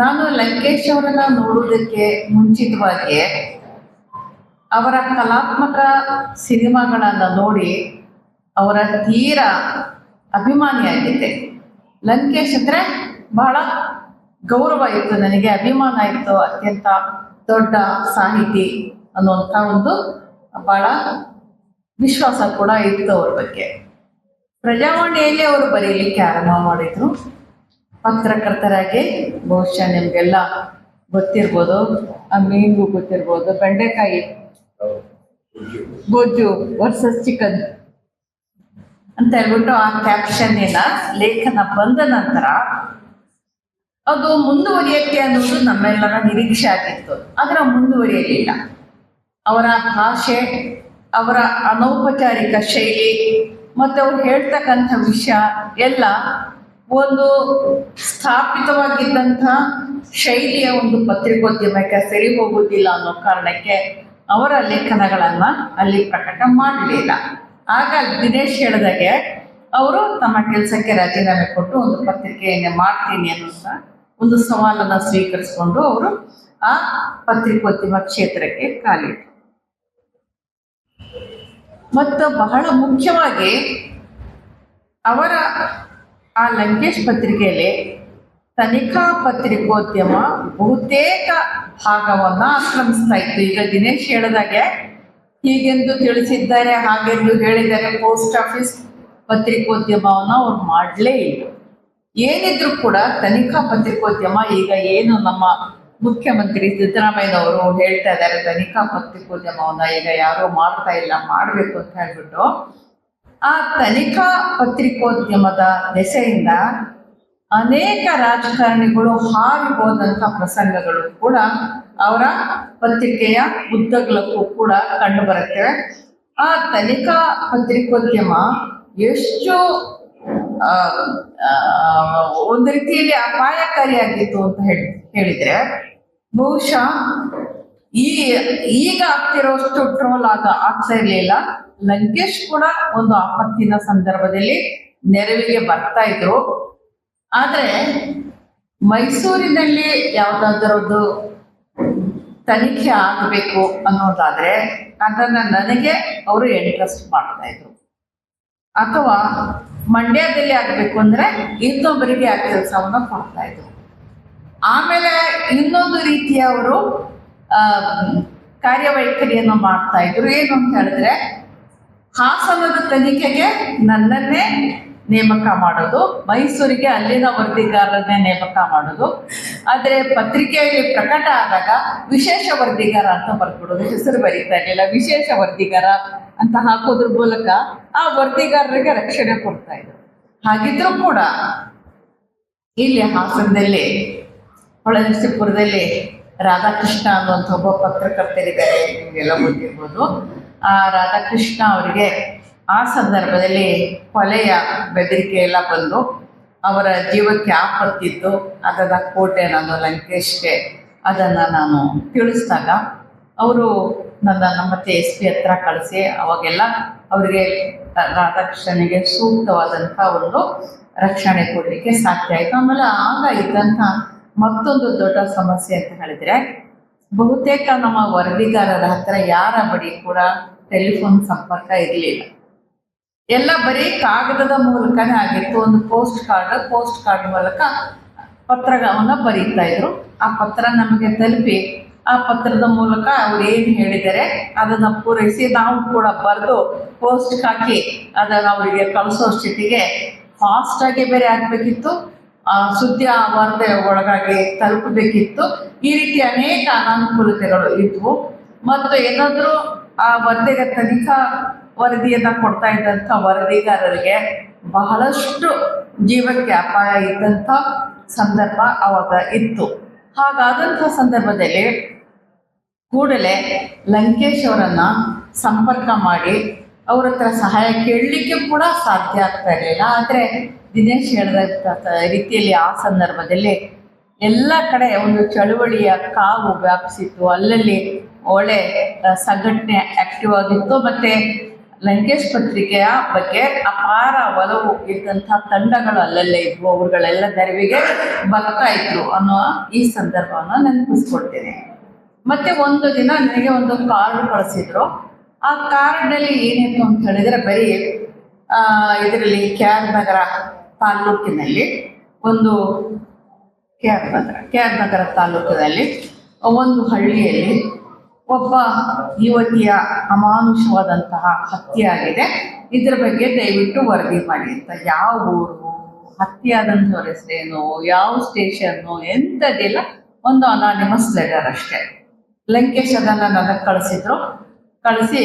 ನಾನು ಲಂಕೇಶ್ ಅವರನ್ನ ನೋಡುವುದಕ್ಕೆ ಮುಂಚಿತವಾಗಿ ಅವರ ಕಲಾತ್ಮಕ ಸಿನಿಮಾಗಳನ್ನು ನೋಡಿ ಅವರ ತೀರ ಅಭಿಮಾನಿಯಾಗಿದ್ದೆ ಲಂಕೇಶ್ ಅಂದರೆ ಬಹಳ ಗೌರವ ಇತ್ತು, ನನಗೆ ಅಭಿಮಾನ ಇತ್ತು, ಅತ್ಯಂತ ದೊಡ್ಡ ಸಾಹಿತಿ ಅನ್ನುವಂಥ ಒಂದು ಬಹಳ ವಿಶ್ವಾಸ ಕೂಡ ಇತ್ತು ಅವ್ರ ಬಗ್ಗೆ. ಪ್ರಜಾವಾಣಿಯಲ್ಲಿ ಅವರು ಬರೀಲಿಕ್ಕೆ ಆರಂಭ ಮಾಡಿದ್ರು. ಪತ್ರಕರ್ತರಾಗಿ ಬಹುಶಃ ನಿಮಗೆಲ್ಲ ಗೊತ್ತಿರ್ಬೋದು, ಆ ಮೀನಿಗೂ ಗೊತ್ತಿರ್ಬೋದು, ಬೆಂಡೆಕಾಯಿ, ಗೊಜ್ಜು ವರ್ಸಸ್ ಚಿಕನ್ ಅಂತ ಹೇಳ್ಬಿಟ್ಟು ಆ ಕ್ಯಾಪ್ಷನ್ನಿನ ಲೇಖನ ಬಂದ ನಂತರ ಅದು ಮುಂದುವರಿಯಕ್ಕೆ ಅನ್ನೋದು ನಮ್ಮೆಲ್ಲರ ನಿರೀಕ್ಷೆ ಆಗಿತ್ತು. ಆದರೆ ಮುಂದುವರಿಯಲಿಲ್ಲ. ಅವರ ಭಾಷೆ, ಅವರ ಅನೌಪಚಾರಿಕ ಶೈಲಿ, ಮತ್ತು ಅವ್ರು ಹೇಳ್ತಕ್ಕಂಥ ವಿಷಯ ಎಲ್ಲ ಒಂದು ಸ್ಥಾಪಿತವಾಗಿದ್ದಂತಹ ಶೈಲಿಯ ಒಂದು ಪತ್ರಿಕೋದ್ಯಮಕ್ಕೆ ಸರಿ ಹೋಗುವುದಿಲ್ಲ ಅನ್ನೋ ಕಾರಣಕ್ಕೆ ಅವರ ಲೇಖನಗಳನ್ನು ಅಲ್ಲಿ ಪ್ರಕಟ ಮಾಡಲಿಲ್ಲ. ಆಗ ದಿನೇಶ್ ಹೇಳಿದಾಗೆ, ಅವರು ತಮ್ಮ ಕೆಲಸಕ್ಕೆ ರಾಜೀನಾಮೆ ಕೊಟ್ಟು ಒಂದು ಪತ್ರಿಕೆಯನ್ನು ಮಾಡ್ತೀನಿ ಅನ್ನುವಂಥ ಒಂದು ಸವಾಲನ್ನು ಸ್ವೀಕರಿಸಿಕೊಂಡು ಅವರು ಆ ಪತ್ರಿಕೋದ್ಯಮ ಕ್ಷೇತ್ರಕ್ಕೆ ಕಾಲಿಟ್ಟರು ಮತ್ತು ಬಹಳ ಮುಖ್ಯವಾಗಿ ಅವರ ಆ ಲಂಕೇಶ್ ಪತ್ರಿಕೆಯಲ್ಲಿ ತನಿಖಾ ಪತ್ರಿಕೋದ್ಯಮ ಬಹುತೇಕ ಭಾಗವನ್ನು ಆಕ್ರಮಿಸ್ತಾ ಇತ್ತು. ಈಗ ದಿನೇಶ್ ಹೇಳಿದಾಗೆ ಹೀಗೆಂದು ತಿಳಿಸಿದ್ದಾರೆ, ಹಾಗೆಂದು ಹೇಳಿದ್ದಾರೆ, ಪೋಸ್ಟ್ ಆಫೀಸ್ ಪತ್ರಿಕೋದ್ಯಮವನ್ನು ಅವ್ರು ಮಾಡಲೇ ಇಲ್ಲ. ಏನಿದ್ರು ಕೂಡ ತನಿಖಾ ಪತ್ರಿಕೋದ್ಯಮ ಈಗ ಏನು ನಮ್ಮ ಮುಖ್ಯಮಂತ್ರಿ ಸಿದ್ದರಾಮಯ್ಯನವರು ಹೇಳ್ತಾ ಇದ್ದಾರೆ, ತನಿಖಾ ಪತ್ರಿಕೋದ್ಯಮವನ್ನ ಈಗ ಯಾರೋ ಮಾಡ್ತಾ ಇಲ್ಲ, ಮಾಡಬೇಕು ಅಂತ ಹೇಳ್ಬಿಟ್ಟು ಆ ತನಿಖಾ ಪತ್ರಿಕೋದ್ಯಮದ ದೆಸೆಯಿಂದ ಅನೇಕ ರಾಜಕಾರಣಿಗಳು ಹಾರಿ ಹೋದಂಥ ಪ್ರಸಂಗಗಳು ಕೂಡ ಅವರ ಪತ್ರಿಕೆಯ ಉದ್ದಗಲಕ್ಕೂ ಕೂಡ ಕಂಡು ಬರುತ್ತೆ. ಆ ತನಿಖಾ ಪತ್ರಿಕೋದ್ಯಮ ಎಷ್ಟು ಒಂದು ರೀತಿಯಲ್ಲಿ ಅಪಾಯಕಾರಿಯಾಗಿತ್ತು ಅಂತ ಹೇಳಿ, ಹೇಳಿದ್ರೆ ಬಹುಶಃ ಈ ಈಗ ಆಗ್ತಿರೋಷ್ಟು ಟ್ರೋಲ್ ಆಗ ಆಗ್ತಾ ಇರ್ಲಿಲ್ಲ. ಲಂಕೇಶ್ ಕೂಡ ಒಂದು ಆಪತ್ತಿನ ಸಂದರ್ಭದಲ್ಲಿ ನೆರವಿಗೆ ಬರ್ತಾ ಇದ್ರು. ಆದ್ರೆ ಮೈಸೂರಿನಲ್ಲಿ ಯಾವುದಾದ್ರದ್ದು ತನಿಖೆ ಆಗಬೇಕು ಅನ್ನೋದಾದ್ರೆ ಅದನ್ನ ನನಗೆ ಅವರು ಇಂಟ್ರೆಸ್ಟ್ ಮಾಡ್ತಾ ಇದ್ರು. ಅಥವಾ ಮಂಡ್ಯದಲ್ಲಿ ಆಗಬೇಕು ಅಂದ್ರೆ ಇನ್ನೊಬ್ಬರಿಗೆ ಆ ಕೆಲಸವನ್ನ ಕೊಡ್ತಾ ಇದ್ರು. ಆಮೇಲೆ ಇನ್ನೊಂದು ರೀತಿಯ ಅವರು ಕಾರ್ಯವೈಖರಿಯನ್ನು ಮಾಡ್ತಾ ಇದ್ರು. ಏನು ಅಂತ ಹೇಳಿದ್ರೆ, ಹಾಸನದ ತನಿಖೆಗೆ ನನ್ನನ್ನೇ ನೇಮಕ ಮಾಡೋದು, ಮೈಸೂರಿಗೆ ಅಲ್ಲಿನ ವರದಿಗಾರರನ್ನೇ ನೇಮಕ ಮಾಡೋದು. ಆದರೆ ಪತ್ರಿಕೆಯಲ್ಲಿ ಪ್ರಕಟ ಆದಾಗ ವಿಶೇಷ ವರದಿಗಾರ ಅಂತ ಬರ್ಕೊಡೋದು ಹೆಸರು ಬರೀತಾ ಇರಲಿಲ್ಲ. ವಿಶೇಷ ವರದಿಗಾರ ಅಂತ ಹಾಕೋದ್ರ ಮೂಲಕ ಆ ವರದಿಗಾರರಿಗೆ ರಕ್ಷಣೆ ಕೊಡ್ತಾ ಇದ್ರು. ಹಾಗಿದ್ರೂ ಕೂಡ ಇಲ್ಲಿ ಹಾಸನದಲ್ಲಿ, ಹೊಳನರಸೀಪುರದಲ್ಲಿ ರಾಧಾಕೃಷ್ಣ ಅನ್ನುವಂಥ ಒಬ್ಬ ಪತ್ರಕರ್ತರಿದ್ದಾರೆ ನಿಮಗೆಲ್ಲ ಗೊತ್ತಿರ್ಬೋದು. ಆ ರಾಧಾಕೃಷ್ಣ ಅವರಿಗೆ ಆ ಸಂದರ್ಭದಲ್ಲಿ ಕೊಲೆಯ ಬೆದರಿಕೆ ಎಲ್ಲ ಬಂದು ಅವರ ಜೀವಕ್ಕೆ ಆಪತ್ತಿತ್ತು ಅದರ ಕೋಟೆ ನಾನು ಲಂಕೇಶ್ಗೆ ಅದನ್ನು ನಾನು ತಿಳಿಸಿದಾಗ ಅವರು ನನ್ನ ಮತ್ತೆ ಎಸ್ ಪಿ ಹತ್ರ ಕಳಿಸಿ ಅವಾಗೆಲ್ಲ ಅವರಿಗೆ ರಾಧಾಕೃಷ್ಣನಿಗೆ ಸೂಕ್ತವಾದಂಥ ಒಂದು ರಕ್ಷಣೆ ಕೊಡಲಿಕ್ಕೆ ಸಾಧ್ಯ ಆಯಿತು. ಆಮೇಲೆ ಆಗ ಇದ್ದಂಥ ಮತ್ತೊಂದು ದೊಡ್ಡ ಸಮಸ್ಯೆ ಅಂತ ಹೇಳಿದ್ರೆ, ಬಹುತೇಕ ನಮ್ಮ ವರದಿಗಾರರ ಹತ್ರ ಯಾರ ಬಳಿ ಕೂಡ ಟೆಲಿಫೋನ್ ಸಂಪರ್ಕ ಇರಲಿಲ್ಲ. ಎಲ್ಲ ಬರೀ ಕಾಗದದ ಮೂಲಕನೇ ಆಗಿತ್ತು. ಒಂದು ಪೋಸ್ಟ್ ಕಾರ್ಡ್ ಪೋಸ್ಟ್ ಕಾರ್ಡ್ ಮೂಲಕ ಪತ್ರವನ್ನು ಬರೀತಾ ಇದ್ರು. ಆ ಪತ್ರ ನಮಗೆ ತಲುಪಿ, ಆ ಪತ್ರದ ಮೂಲಕ ಅವ್ರು ಏನು ಹೇಳಿದ್ದಾರೆ ಅದನ್ನು ಪೂರೈಸಿ ನಾವು ಕೂಡ ಬರೆದು ಪೋಸ್ಟ್ ಹಾಕಿ ಅದನ್ನು ಅವರಿಗೆ ಕಳಿಸೋ ಸ್ಥಿತಿಗೆ ಫಾಸ್ಟಾಗಿ ಬೇರೆ ಆಗಬೇಕಿತ್ತು. ಆ, ಸುದ್ದಿ ಆ ಒಳಗಾಗಿ ತಲುಪಬೇಕಿತ್ತು. ಈ ರೀತಿ ಅನೇಕ ಅನಾನುಕೂಲತೆಗಳು ಇದ್ವು. ಮತ್ತು ಏನಾದರೂ ಆ ವರದಿಗೆ ತನಿಖಾ ವರದಿಯನ್ನು ಕೊಡ್ತಾ ಇದ್ದಂಥ ವರದಿಗಾರರಿಗೆ ಬಹಳಷ್ಟು ಜೀವಕ್ಕೆ ಅಪಾಯ ಇದ್ದಂಥ ಸಂದರ್ಭ ಅವಾಗ ಇತ್ತು. ಹಾಗಾದಂಥ ಸಂದರ್ಭದಲ್ಲಿ ಕೂಡಲೇ ಲಂಕೇಶ್ ಅವರನ್ನು ಸಂಪರ್ಕ ಮಾಡಿ ಅವ್ರ ಹತ್ರ ಸಹಾಯ ಕೇಳಲಿಕ್ಕೆ ಕೂಡ ಸಾಧ್ಯ ಆಗ್ತಾ ಇರಲಿಲ್ಲ. ಆದರೆ ದಿನೇಶ್ ಹೇಳಿದಂಥ ರೀತಿಯಲ್ಲಿ ಆ ಸಂದರ್ಭದಲ್ಲಿ ಎಲ್ಲ ಕಡೆ ಒಂದು ಚಳುವಳಿಯ ಕಾವು ವ್ಯಾಪಿಸಿತ್ತು. ಅಲ್ಲಲ್ಲಿ ಒಳ್ಳೆ ಸಂಘಟನೆ ಆಕ್ಟಿವ್ ಆಗಿತ್ತು. ಮತ್ತೆ ಲಂಕೇಶ್ ಪತ್ರಿಕೆಯ ಬಗ್ಗೆ ಅಪಾರ ಒಲವು ಇದ್ದಂಥ ತಂಡಗಳು ಅಲ್ಲಲ್ಲೇ ಇದ್ವು. ಅವುಗಳೆಲ್ಲ ನೆರವಿಗೆ ಬರ್ತಾ ಇದ್ರು ಅನ್ನೋ ಈ ಸಂದರ್ಭವನ್ನು ನೆನಪಿಸ್ಕೊಡ್ತೇನೆ ಮತ್ತೆ ಒಂದು ದಿನ ನನಗೆ ಒಂದು ಕಾರ್ಡ್ ಕಳಿಸಿದ್ರು. ಆ ಕಾರ್ಡ್ನಲ್ಲಿ ಏನಿತ್ತು ಅಂತ ಹೇಳಿದ್ರೆ ಬರೀ ಇದರಲ್ಲಿ ಕೆ ನಗರ ತಾಲ್ಲೂಕಿನಲ್ಲಿ, ಒಂದು K R Nagar K R Nagar ತಾಲೂಕಿನಲ್ಲಿ ಒಂದು ಹಳ್ಳಿಯಲ್ಲಿ ಒಬ್ಬ ಯುವತಿಯ ಅಮಾನುಷವಾದಂತಹ ಹತ್ಯೆ ಆಗಿದೆ ಇದ್ರ ಬಗ್ಗೆ ದಯವಿಟ್ಟು ವರದಿ ಮಾಡಿ ಅಂತ. ಯಾವ ಊರು ಹತ್ಯೆ ಆದಂಥವ್ರ ಹೆಸರೇನು, ಯಾವ ಸ್ಟೇಷನ್ನು, ಎಂಥದ್ದೆಲ್ಲ ಒಂದು ಅನಾನಿಮಸ್ ಲೆಟರ್ ಅಷ್ಟೇ. ಲಂಕೇಶ್ ಅದನ್ನು ನನಗೆ ಕಳಿಸಿದ್ರು. ಕಳಿಸಿ